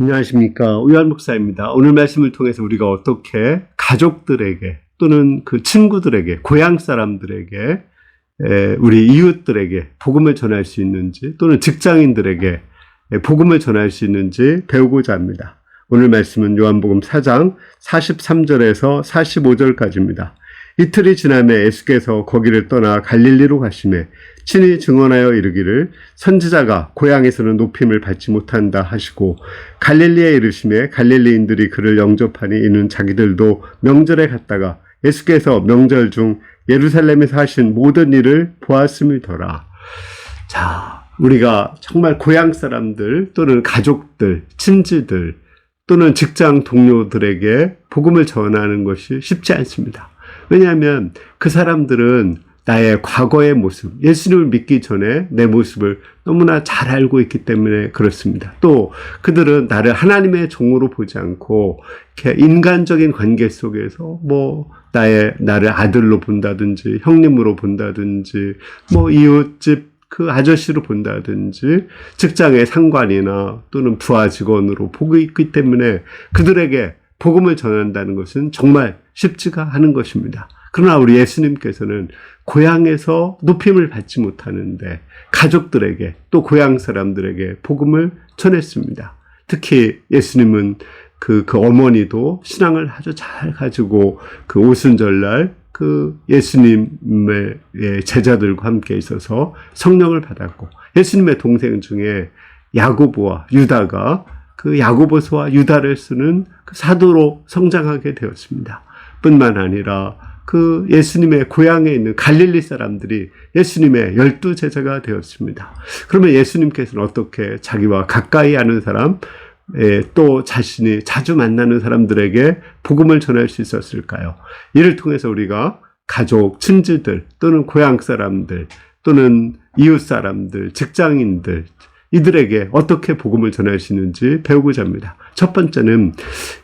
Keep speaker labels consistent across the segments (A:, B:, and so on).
A: 안녕하십니까. 우열 목사입니다. 오늘 말씀을 통해서 우리가 어떻게 가족들에게 또는 그 친구들에게, 고향 사람들에게, 에, 우리 이웃들에게 복음을 전할 수 있는지 또는 직장인들에게 에, 복음을 전할 수 있는지 배우고자 합니다. 오늘 말씀은 요한복음 4장 43절에서 45절까지입니다. 이틀이 지남에 예수께서 거기를 떠나 갈릴리로 가심에 친히 증언하여 이르기를 선지자가 고향에서는 높임을 받지 못한다 하시고 갈릴리에 이르심에 갈릴리인들이 그를 영접하니 이는 자기들도 명절에 갔다가 예수께서 명절 중 예루살렘에서 하신 모든 일을 보았음이더라. 자, 우리가 정말 고향 사람들 또는 가족들, 친지들 또는 직장 동료들에게 복음을 전하는 것이 쉽지 않습니다. 왜냐하면 그 사람들은 나의 과거의 모습, 예수님을 믿기 전에 내 모습을 너무나 잘 알고 있기 때문에 그렇습니다. 또 그들은 나를 하나님의 종으로 보지 않고 인간적인 관계 속에서 뭐 나의 나를 아들로 본다든지 형님으로 본다든지 뭐 이웃집 그 아저씨로 본다든지 직장의 상관이나 또는 부하 직원으로 보고 있기 때문에 그들에게 복음을 전한다는 것은 정말 쉽지가 않은 것입니다. 그러나 우리 예수님께서는 고향에서 높임을 받지 못하는데 가족들에게 또 고향 사람들에게 복음을 전했습니다. 특히 예수님은 그, 그 어머니도 신앙을 아주 잘 가지고 그 오순절날 그 예수님의 예, 제자들과 함께 있어서 성령을 받았고 예수님의 동생 중에 야고보와 유다가 그 야고보서와 유다를 쓰는 그 사도로 성장하게 되었습니다. 뿐만 아니라 그 예수님의 고향에 있는 갈릴리 사람들이 예수님의 열두 제자가 되었습니다. 그러면 예수님께서는 어떻게 자기와 가까이 아는 사람, 예, 또 자신이 자주 만나는 사람들에게 복음을 전할 수 있었을까요? 이를 통해서 우리가 가족, 친지들 또는 고향 사람들 또는 이웃 사람들, 직장인들 이들에게 어떻게 복음을 전할 수 있는지 배우고자 합니다. 첫 번째는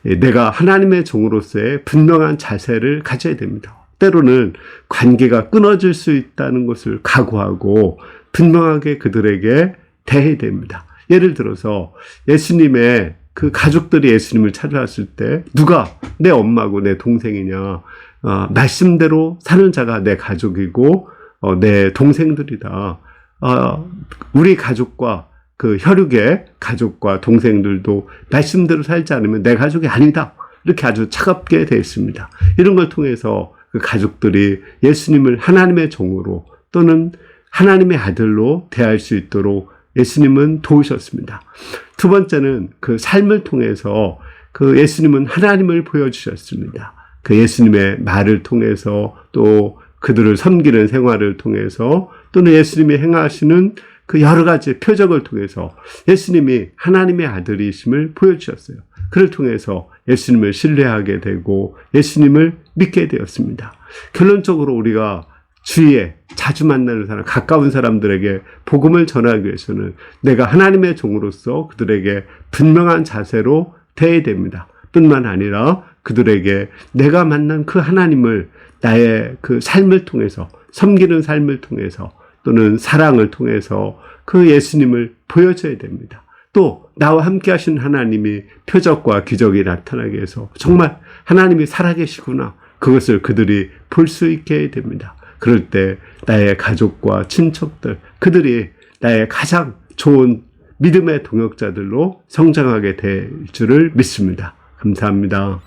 A: 예, 내가 하나님의 종으로서의 분명한 자세를 가져야 됩니다. 때로는 관계가 끊어질 수 있다는 것을 각오하고 분명하게 그들에게 대해야 됩니다. 예를 들어서 예수님의 그 가족들이 예수님을 찾아왔을 때 누가 내 엄마고 내 동생이냐 어, 말씀대로 사는 자가 내 가족이고 어, 내 동생들이다. 어, 우리 가족과 그 혈육의 가족과 동생들도 말씀대로 살지 않으면 내 가족이 아니다. 이렇게 아주 차갑게 되어 있습니다. 이런 걸 통해서 그 가족들이 예수님을 하나님의 종으로 또는 하나님의 아들로 대할 수 있도록 예수님은 도우셨습니다. 두 번째는 그 삶을 통해서 그 예수님은 하나님을 보여주셨습니다. 그 예수님의 말을 통해서 또 그들을 섬기는 생활을 통해서 또는 예수님이 행하시는 그 여러 가지 표적을 통해서 예수님이 하나님의 아들이심을 보여주셨어요. 그를 통해서 예수님을 신뢰하게 되고 예수님을 믿게 되었습니다. 결론적으로 우리가 주위에 자주 만나는 사람, 가까운 사람들에게 복음을 전하기 위해서는 내가 하나님의 종으로서 그들에게 분명한 자세로 대해야 됩니다. 뿐만 아니라 그들에게 내가 만난 그 하나님을 나의 그 삶을 통해서 섬기는 삶을 통해서 또는 사랑을 통해서 그 예수님을 보여줘야 됩니다. 또 나와 함께 하신 하나님이 표적과 기적이 나타나게 해서 정말 하나님이 살아계시구나 그것을 그들이 볼 수 있게 됩니다. 그럴 때 나의 가족과 친척들 그들이 나의 가장 좋은 믿음의 동역자들로 성장하게 될 줄을 믿습니다. 감사합니다.